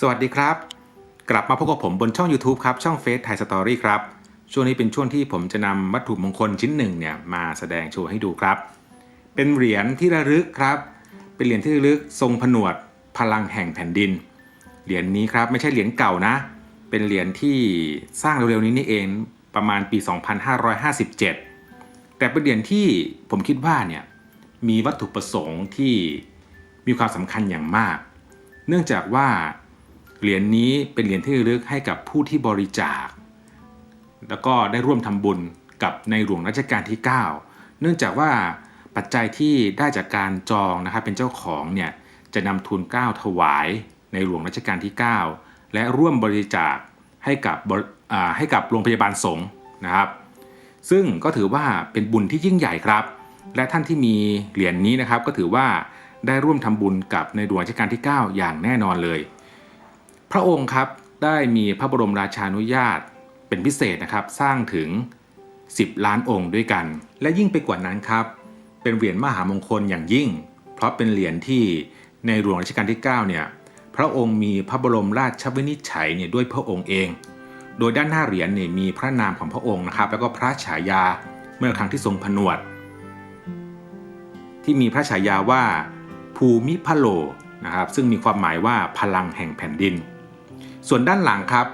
สวัสดีครับ กลับมาพบกับผมบนช่อง YouTube ครับ ช่องเฟซไทยสตอรี่ครับ ช่วงนี้เป็นช่วงที่ผมจะนำวัตถุมงคลชิ้นหนึ่งเนี่ยมาแสดงโชว์ให้ดูครับ เป็นเหรียญที่ระลึกครับ เป็นเหรียญที่ระลึกทรงผนวดพลังแห่งแผ่นดิน เหรียญนี้ครับไม่ใช่เหรียญเก่านะ เป็นเหรียญที่สร้างเร็วๆนี้นี่เองประมาณปี 2557 แต่เป็นเหรียญที่ผมคิดว่าเนี่ยมีวัตถุประสงค์ที่มีความสำคัญอย่างมาก เนื่องจากว่า เหรียญนี้เป็นเหรียญที่ระลึกให้กับผู้ที่บริจาค แล้วก็ได้ร่วมทำบุญกับในหลวงรัชกาลที่ 9 เนื่องจากว่าปัจจัยที่ได้จากการจองนะครับเป็นเจ้าของเนี่ยจะนำทุนเก้าถวายในหลวงรัชกาลที่ 9 และร่วมบริจาคให้กับให้กับโรงพยาบาลสงฆ์นะครับ ซึ่งก็ถือว่าเป็นบุญที่ยิ่งใหญ่ครับ และท่านที่มีเหรียญนี้นะครับก็ถือว่าได้ร่วมทำบุญกับในหลวงรัชกาลที่ 9 อย่างแน่นอนเลย พระองค์ครับได้มีพระบรมราชานุญาตเป็นพิเศษนะครับสร้างถึง 10 ล้านองค์ด้วยกัน และยิ่งไปกว่านั้นครับ เป็นเหรียญมหามงคลอย่างยิ่ง เพราะเป็นเหรียญที่ในหลวงรัชกาลที่9เนี่ยพระองค์มีพระบรมราชวินิจฉัยเนี่ยด้วยพระองค์เอง โดยด้านหน้าเหรียญเนี่ยมีพระนามของพระองค์นะครับ แล้วก็พระฉายาเมื่อครั้งที่ทรงผนวด ที่มีพระฉายาว่าภูมิพะโลนะครับซึ่งมีความหมายว่าพลังแห่งแผ่นดิน ส่วนด้านหลังครับ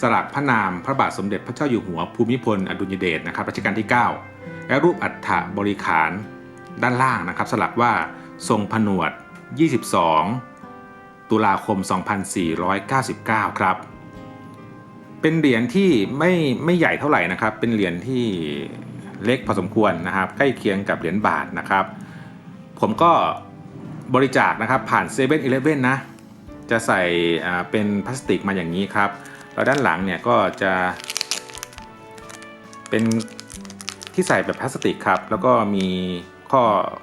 สลักพระนามพระบาทสมเด็จพระเจ้าอยู่หัวภูมิพลอดุลยเดชนะครับรัชกาลที่ 9 และรูปอัฐบริขารด้านล่างนะครับ สลักว่าทรงผนวด 22 ตุลาคม 2499 ครับ เป็นเหรียญที่ไม่ไม่ใหญ่เท่าไหร่นะครับ เป็นเหรียญที่เล็กพอสมควรนะครับ ใกล้เคียงกับเหรียญบาทนะครับ ผมก็บริจาคนะครับผ่าน7 e เ e ่ e อนะ จะใส่เป็นพลาสติกมาอย่างนี้ครับแล้วด้านหลังเนี่ยก็จะ เป็นที่ใส่แบบพลาสติกครับ แล้วก็มีข้อ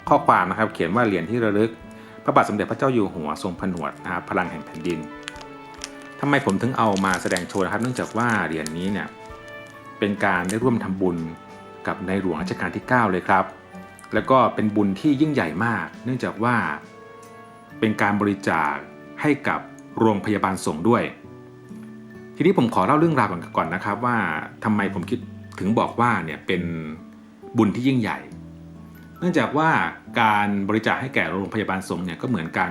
ข้อความนะครับ เขียนว่าเหรียญที่ระลึก พระบาทสมเด็จพระเจ้าอยู่หัวทรงผนวดนะครับพลังแห่งแผ่นดินทำไมผมถึงเอามาแสดงโชว์นะครับ เนื่องจากว่าเหรียญนี้เนี่ยเป็นการได้ร่วมทำบุญกับในหลวงรัชกาลที่ 9 เลยครับ แล้วก็เป็นบุญที่ยิ่งใหญ่มาก เนื่องจากว่าเป็นการบริจาค ให้กับโรงพยาบาลสงฆ์ด้วย ทีนี้ผมขอเล่าเรื่องราวก่อนก่อนนะครับว่าทำไมผมคิดถึงบอกว่าเนี่ยเป็นบุญที่ยิ่งใหญ่ เนื่องจากว่าการบริจาคให้แก่โรงพยาบาลสงฆ์เนี่ยก็เหมือนกัน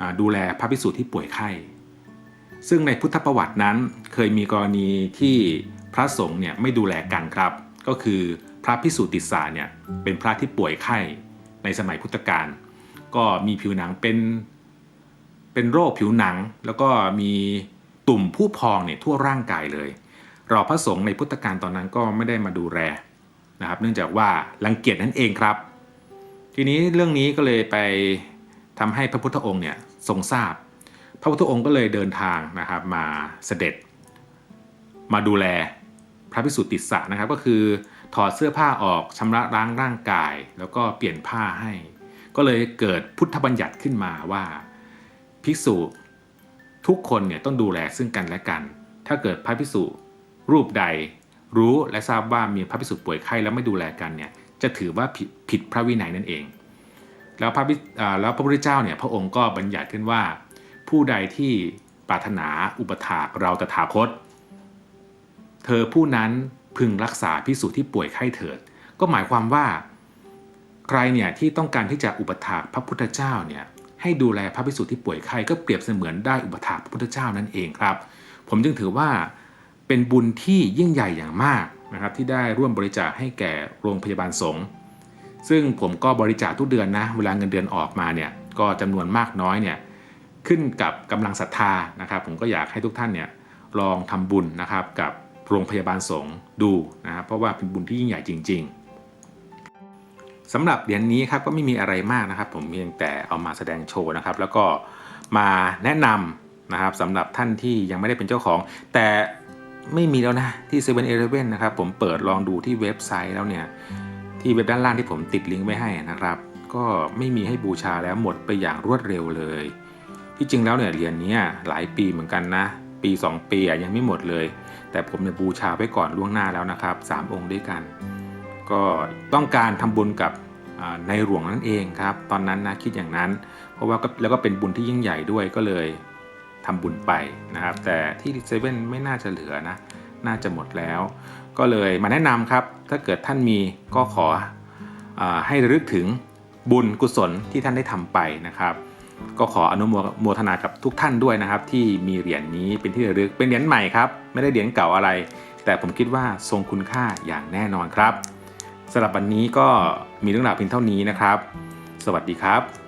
อ่าดูแลพระภิกษุที่ป่วยไข้ ซึ่งในพุทธประวัตินั้นเคยมีกรณีที่พระสงฆ์เนี่ยไม่ดูแลกันครับ ก็คือพระภิกษุติสาเนี่ยเป็นพระที่ป่วยไข้ในสมัยพุทธกาลก็มีผิวหนังเป็น เป็นโรคผิวหนัง แล้วก็มีตุ่มผู้พองเนี่ยทั่วร่างกายเลยเราพระสงฆ์ในพุทธกาลตอนนั้นก็ไม่ได้มาดูแลนะครับ เนื่องจากว่ารังเกียจนั่นเองครับ ทีนี้เรื่องนี้ก็เลยไปทำให้พระพุทธองค์เนี่ยทรงทราบ พระพุทธองค์ก็เลยเดินทางนะครับมาเสด็จ มาดูแลพระภิกษุติสะนะครับ ก็คือถอดเสื้อผ้าออกชำระล้างร่างกาย แล้วก็เปลี่ยนผ้าให้ ก็เลยเกิดพุทธบัญญัติขึ้นมาว่า ภิกษุทุกคนเนี่ยต้องดูแลซึ่งกันและกัน ถ้าเกิดพระภิกษุรูปใดรู้และทราบว่ามีพระภิกษุป่วยไข้แล้วไม่ดูแลกันเนี่ยจะถือว่าผิดผดพระวินัยนั่นเอง แล้วพระแล้วพระพุทธเจ้าเนี่ยพระองค์ก็บัญญัติขึ้นว่า ผู้ใดที่ปรารถนาอุปถากเราตถาคต เธอผู้นั้นพึงรักษาพิสูจที่ป่วยไข้เถิด ก็หมายความว่า ใครเนี่ยที่ต้องการที่จะอุปถากพระพุทธเจ้าเนี่ย ให้ดูแลพระภิกษุที่ป่วยไข้ก็เปรียบเสมือนได้อุปถาพระพุทธเจ้านั่นเองครับ ผมจึงถือว่าเป็นบุญที่ยิ่งใหญ่อย่างมากนะครับที่ได้ร่วมบริจาคให้แก่โรงพยาบาลสงฆ์ซึ่งผมก็บริจาคทุกเดือนนะเวลาเงินเดือนออกมาเนี่ยก็จำนวนมากน้อยเนี่ยขึ้นกับกำลังศรัทธานะครับ ผมก็อยากให้ทุกท่านเนี่ยลองทำบุญนะครับกับโรงพยาบาลสงฆ์ดูนะครับเพราะว่าเป็นบุญที่ยิ่งใหญ่จริง ๆ สำหรับเหรียญนี้ครับก็ไม่มีอะไรมากนะครับ ผมเพียงแต่เอามาแสดงโชว์นะครับ แล้วก็มาแนะนำนะครับสำหรับท่านที่ยังไม่ได้เป็นเจ้าของ แต่ไม่มีแล้วนะที่7 e เ e ่ e อนะครับผมเปิดลองดูที่เว็บไซต์แล้วเนี่ยที่เว็บด้านล่างที่ผมติดลิงก์ไว้ให้นะครับ ก็ไม่มีให้บูชาแล้วหมดไปอย่างรวดเร็วเลย ที่จริงแล้วเนี่ยเหรียญนี้หลายปีเหมือนกันนะ ปี 2 ปียังไม่หมดเลย แต่ผมเนี่ยบูชาไว้ก่อนล่วงหน้าแล้วนะครับ 3 องค์ด้วยกัน ก็ต้องการทำบุญกับในหลวงนั่นเองครับ ตอนนั้นนะคิดอย่างนั้น เพราะว่าแล้วก็เป็นบุญที่ยิ่งใหญ่ด้วยก็เลยทำบุญไปนะครับ แต่ที่เซเว่นไม่น่าจะเหลือนะ น่าจะหมดแล้ว ก็เลยมาแนะนำครับ ถ้าเกิดท่านมีก็ขออให้ระลึกถึงบุญกุศลที่ท่านได้ทำไปนะครับ ก็ขออนุโมทนากับทุกท่านด้วยนะครับ ที่มีเหรียญนี้เป็นที่ระลึกเป็นเหรียญใหม่ครับ ไม่ได้เหรียญเก่าอะไร แต่ผมคิดว่าทรงคุณค่าอย่างแน่นอนครับ สำหรับวันนี้ก็มีเรื่องราวเพียงเท่านี้นะครับ สวัสดีครับ